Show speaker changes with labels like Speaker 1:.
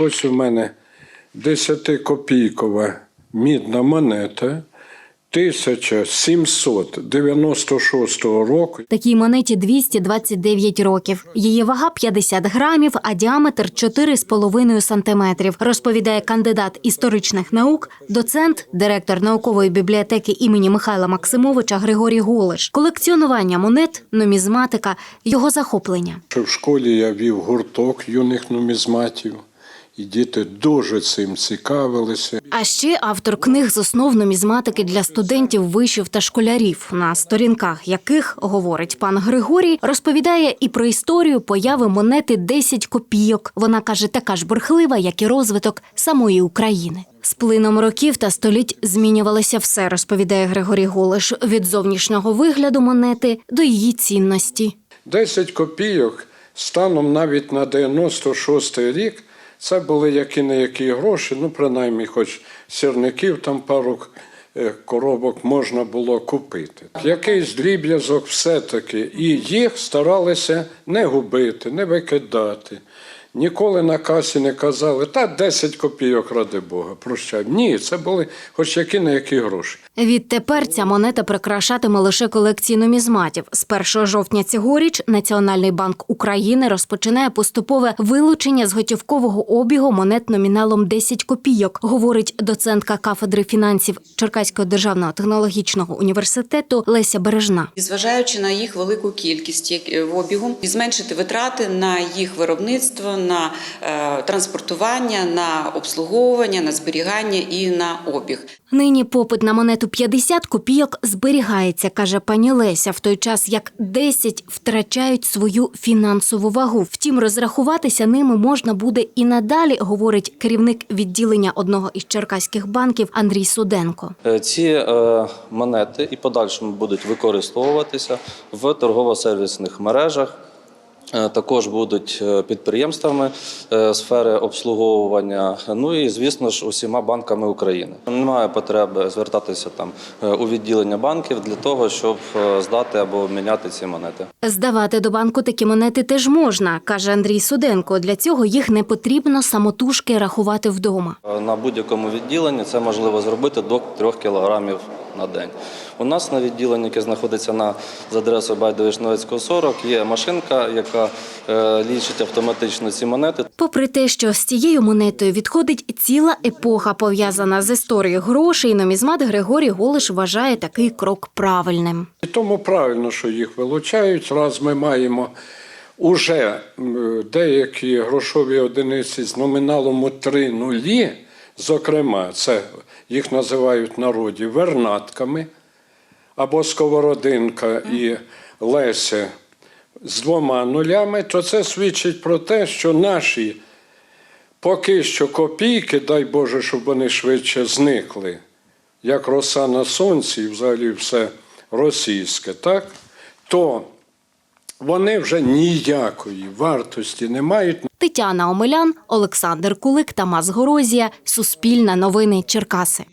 Speaker 1: Так ось у мене 10-копійкова мідна монета 1796 року.
Speaker 2: Такій монеті 229 років. Її вага 50 грамів, а діаметр 4,5 сантиметрів, розповідає кандидат історичних наук, доцент, директор наукової бібліотеки імені Михайла Максимовича Григорій Голиш. Колекціонування монет, нумізматика, його захоплення.
Speaker 1: Що В школі я вів гурток юних нумізматів, і діти дуже цим цікавилися.
Speaker 2: А ще автор книг з основ нумізматики для студентів, вишів та школярів, на сторінках яких, говорить пан Григорій, розповідає і про історію появи монети 10 копійок. Вона каже, така ж бурхлива, як і розвиток самої України. З плином років та століть змінювалося все, розповідає Григорій Голиш, від зовнішнього вигляду монети до її цінності.
Speaker 1: 10 копійок станом навіть на 96 рік це були які не які гроші, ну принаймні, хоч сірників там пару е, коробок можна було купити. Якийсь дріб'язок все-таки, і їх старалися не губити, не викидати. Ніколи на касі не казали, та 10 копійок, ради Бога, прощай. Ні, це були хоч які не які гроші.
Speaker 2: Відтепер ця монета прикрашатиме лише колекції нумізматів. З 1 жовтня цьогоріч Національний банк України розпочинає поступове вилучення з готівкового обігу монет номіналом 10 копійок, говорить доцентка кафедри фінансів Черкаського державного технологічного університету Леся Бережна.
Speaker 3: Зважаючи на їх велику кількість е, в обігу, і зменшити витрати на їх виробництво, на е, транспортування, на обслуговування, на зберігання і на обіг.
Speaker 2: Нині попит на монету 50 копійок зберігається, каже пані Леся, в той час як 10 втрачають свою фінансову вагу. Втім, розрахуватися ними можна буде і надалі, говорить керівник відділення одного із черкаських банків Андрій Суденко.
Speaker 4: Е, Ці е, монети і подальшому будуть використовуватися в торгово-сервісних мережах. Е, Також будуть е, підприємствами е, сфери обслуговування. Ну і звісно ж усіма банками України. Немає потреби звертатися там у відділення банків для того, щоб здати або обміняти ці монети.
Speaker 2: Здавати до банку такі монети теж можна, каже Андрій Суденко. Для цього їх не потрібно самотужки рахувати вдома.
Speaker 4: На будь-якому відділенні це можливо зробити до 3 кілограмів на день. У нас на відділенні, яке знаходиться на за адресою Байдович-Новецького 40, є машинка, яка е, лічить автоматично ці монети.
Speaker 2: Попри те, що з цією монетою відходить ціла епоха, пов'язана з історією грошей, нумізмат Григорій Голиш вважає такий крок правильним.
Speaker 1: І тому правильно, що їх вилучають. Раз ми маємо уже деякі грошові одиниці з номіналом у три нулі, зокрема, це їх називають народі вернатками, або сковородинка і Леся з двома нулями, то це свідчить про те, що наші поки що копійки, дай Боже, щоб вони швидше зникли, як роса на сонці, і взагалі все російське, так? то вони вже ніякої вартості не мають.
Speaker 2: Тетяна Омелян, Олександр Кулик, Тамас Горозія. Суспільне новини Черкаси.